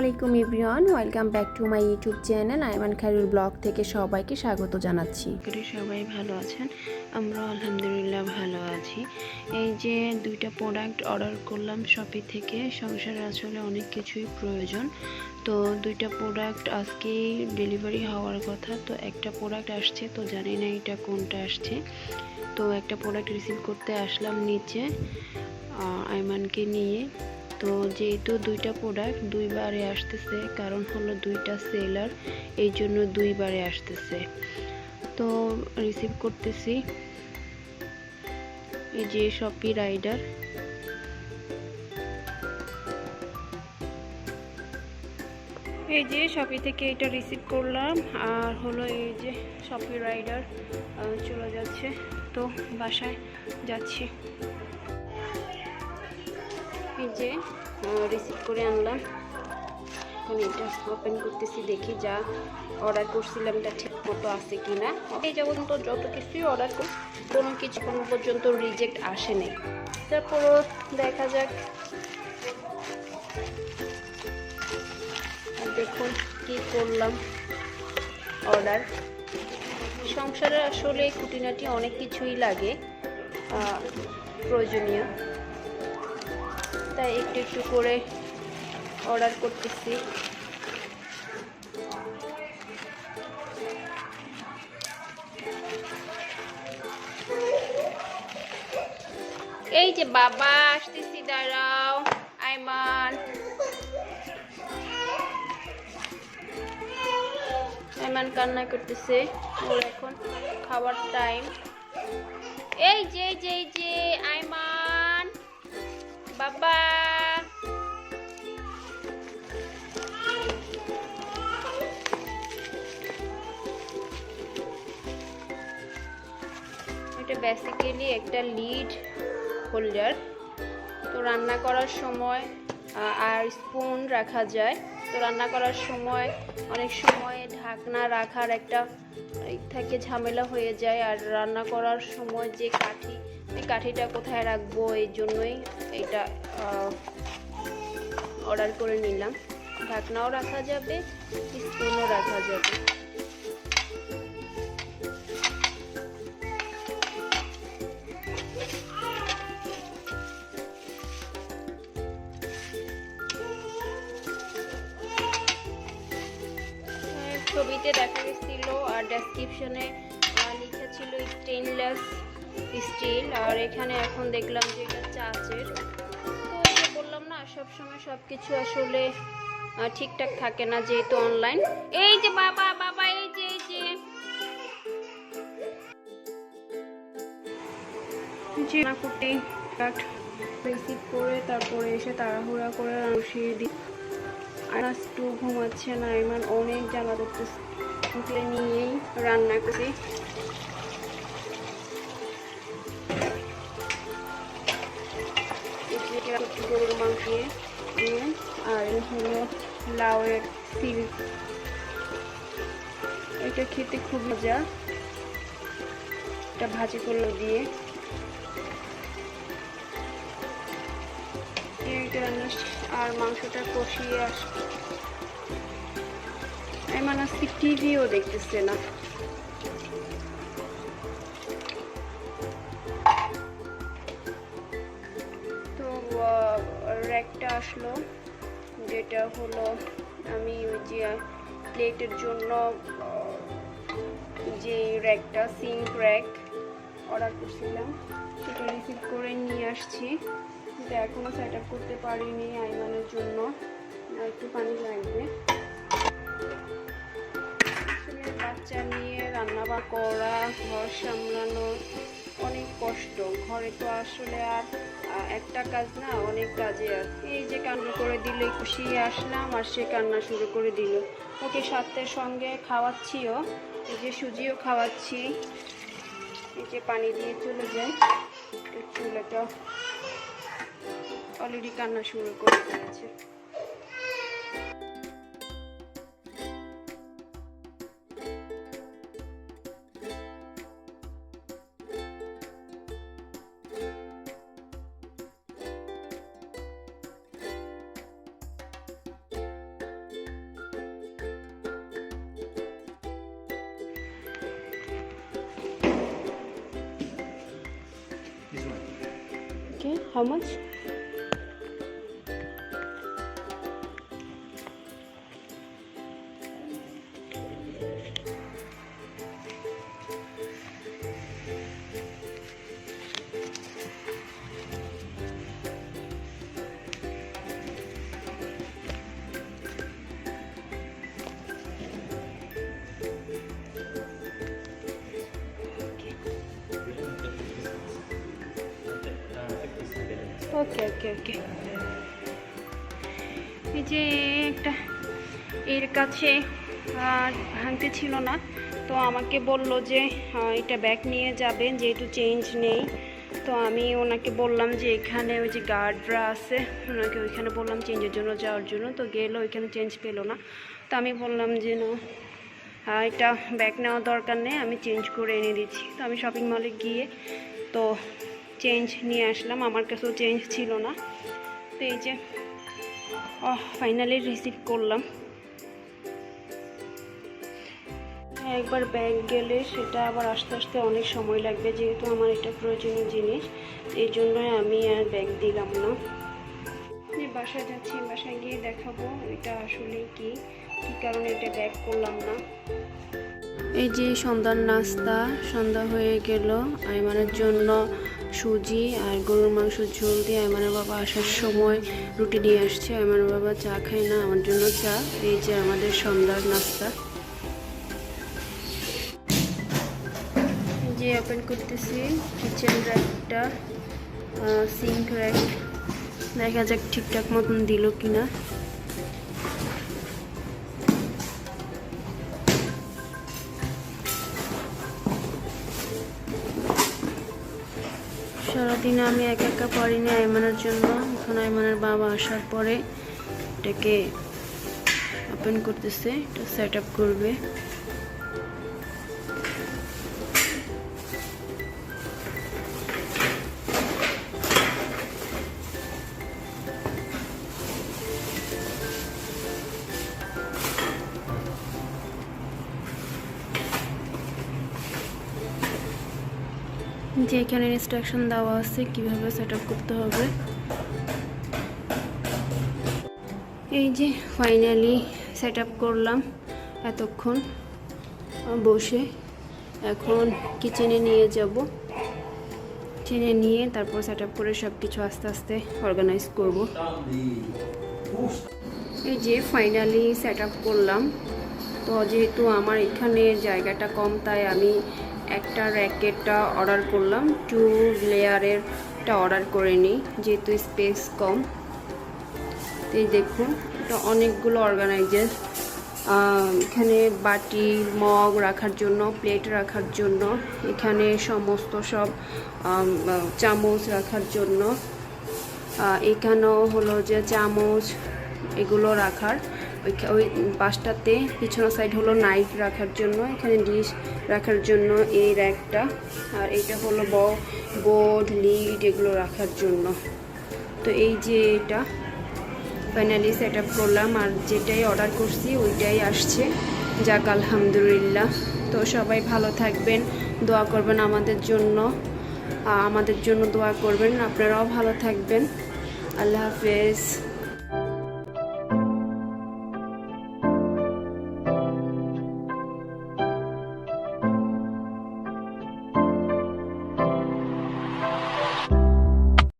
আলাইকুম everyone welcome back to my YouTube channel. Aiman Khairul blog থেকে সবাইকে স্বাগত জানাচ্ছি। সবাই ভালো আছেন। আমরা আলহামদুলিল্লাহ ভালো আছি। এই যে দুইটা প্রোডাক্ট অর্ডার করলাম শপি থেকে সংসারে আসলে অনেক কিছুই প্রয়োজন। তো দুইটা প্রোডাক্ট আজকেই ডেলিভারি হওয়ার কথা। তো একটা প্রোডাক্ট আসছে তো জানি না এটা কোনটা আসছে। তো একটা প্রোডাক্ট রিসিভ করতে আসলাম নিচে আহ, আইমানকে নিয়ে। তো যেহেতু দুইটা প্রোডাক্ট দুইবারে আসতেছে, কারণ হলো দুইটা সেলার এই জন্য দুইবারে আসতেছে। তো রিসিভ করতেছি। এই যে শপি রাইডার এই যে শপি থেকে এটা রিসিভ করলাম, আর হলো এই যে শপি রাইডার চলে যাচ্ছে। তো বাসায় যাচ্ছি। এই যে রিসিভ করে আনলাম। এখন এটা ওপেন করতেছি, দেখি যা অর্ডার করছিলাম, এটা ঠিক মতো আছে কি না এই যেমন তো যত কিছুই অর্ডার করি, কোনো কিছু কোনো পর্যন্ত রিজেক্ট আসে আসেনি তারপরও দেখা যাক। দেখুন কি করলাম অর্ডার সংসারে আসলে খুঁটিনাটি অনেক কিছুই লাগে প্রয়োজনীয়। তাই একটু একটু করে অর্ডার করতেছি। এই যে বাবা, আসতেছি, দাঁড়াও। আইমান। আইমান কান্না করতেছে। ওর এখন খাবার টাইম এই যে যে যে, আইমান। বাবা বেসিক্যালি একটা লিড হোল্ডার তো রান্না করার সময় আর স্পুন রাখা যায়। তো রান্না করার সময়, অনেক সময় ঢাকনা রাখার একটা থাকে ঝামেলা হয়ে যায়। আর রান্না করার সময় যে কাঠি এই কাঠিটা কোথায় রাখব, এই জন্যই এটা অর্ডার করে নিলাম। ঢাকনাও রাখা যাবে স্পুনও রাখা যাবে। ছবিতে দেখা গেছিল আর ডেসক্রিপশনে লেখা ছিল স্টেনলেস স্টিল আর এখানে এখন দেখলাম যে এটা চাচের। তো বললাম না সব সময় সব কিছু আসলে ঠিকঠাক থাকে না যেহেতু অনলাইন এই যে বাবা বাবা, এই যে এই যে। নাকুটি কাট রিসিভ করে, তারপরে এসে তাড়াহুড়া করে বসিয়ে দিই আর একটু ঘুমাচ্ছে না ইমান অনেক জ্বালা উঠলে নিয়েই রান্না করি গরুর মাংস আর হলো লাউয়ের সিল এটা খেতে খুব মজা। এটা ভাজি করল দিয়ে। শেষ। আর মাংসটা কষিয়ে আস এমন আজকে টিভিও দেখতেছে না তো র্যাকটা আসলো, যেটা হলো আমি ওই যে প্লেটের জন্য যে র্যাকটা সিঙ্ক র্যাক অর্ডার করছিলাম, সেটা রিসিভ করে নিয়ে আসছি কিন্তু এখনও সেট আপ করতে পারিনি আইমানের জন্য। একটু পানি লাগবে। বাচ্চা নিয়ে রান্না বা করা, ঘর সামলানো অনেক কষ্ট। ঘরে তো আসলে আর একটা কাজ না, অনেক কাজে আর। এই যে কান্না করে দিল খুশি আসলাম, আর সে কান্না শুরু করে দিল। ওকে সাথে সঙ্গে খাওয়াচ্ছিও, এই যে সুজিও খাওয়াচ্ছি। এই যে পানি দিয়ে চলে যায়। চুলাটা অলরেডি কান্না শুরু করে দিয়েছে how much? ওকে ওকে ওকে এই যে একটা এর কাছে ভাঙতে ছিল না। তো আমাকে বলল যে এটা ব্যাগ নিয়ে যাবে যেহেতু চেঞ্জ নেই। তো আমি ওনাকে বললাম যে, এখানে ওই যে গার্ডরা আছে, ওনাকে ওইখানে বললাম চেঞ্জের জন্য, যাওয়ার জন্য। তো গেলো, ওইখানে চেঞ্জ পেল না। তো আমি বললাম যে, না এটা ব্যাগ নেওয়ার দরকার নেই, আমি চেঞ্জ করে এনে দিচ্ছি। তো আমি শপিং মলে গিয়ে, তো চেঞ্জ নিয়ে আসলাম। আমার কাছেও চেঞ্জ ছিল না। তো এই যে ফাইনালি রিসিভ করলাম। একবার ব্যাগ গেলে সেটা আবার আস্তে আস্তে অনেক সময় লাগবে, যেহেতু আমার এটা প্রয়োজনীয় জিনিস। এই জন্যই আমি আর ব্যাগ দিলাম না। বাসায় যাচ্ছি, বাসায় গিয়ে দেখাবো এটা আসলে কি, কী কারণে এটা ব্যাগ করলাম না। এই যে সন্ধ্যার নাস্তা, সন্ধ্যা হয়ে গেল। আইমানের জন্য সুজি আর গরুর মাংস ঝোল দিয়ে আইমানের বাবা আসার সময় রুটি নিয়ে আসছে। আইমানের বাবা চা খায় না, আমার জন্য চা। এই যে আমাদের সন্ধ্যার নাস্তা। যে ওপেন করতেছি কিচেন র্যাকটা সিঙ্ক র্যাক দেখা যাক ঠিকঠাক মতন দিল কিনা। সারাদিন আমি একা একা পারিনি আইমানের জন্য। এখন আইমানের বাবা আসার পরে এটাকে ওপেন করতেছে, এটা সেট আপ করবে। যে এখানে ইনস্ট্রাকশন দেওয়া আছে, কীভাবে সেট করতে হবে। এই যে ফাইনালি সেট করলাম এতক্ষণ। বসে এখন কিচেনে নিয়ে যাব। কিচেনে নিয়ে তারপর সেট করে সব কিছু আস্তে আস্তে অর্গানাইজ করব। এই যে ফাইনালি সেট করলাম। তো যেহেতু আমার এখানে জায়গাটা কম, তাই আমি একটা র্যাকেটটা অর্ডার করলাম। টু লেয়ারেরটা অর্ডার করে নিই, যেহেতু স্পেস কম। এই দেখুন, এটা অনেকগুলো অর্গানাইজার এখানে বাটি, মগ রাখার জন্য প্লেট রাখার জন্য, এখানে সমস্ত সব চামচ রাখার জন্য। এখানেও হলো যে চামচ, এগুলো রাখার। ওই পাশটাতে পিছনের সাইড হলো নাইফ রাখার জন্য, এখানে ডিশ রাখার জন্য এই র্যাকটা আর এটা হলো ব বোর্ড লিড এগুলো রাখার জন্য। তো এই যে এটা ফাইনালি সেট আপ করলাম। আর যেটাই অর্ডার করছি, ওইটাই আসছে। যাক, আলহামদুলিল্লাহ। তো সবাই ভালো থাকবেন, দোয়া করবেন আমাদের জন্য। আমাদের জন্য দোয়া করবেন। আপনারাও ভালো থাকবেন। আল্লাহ হাফেজ।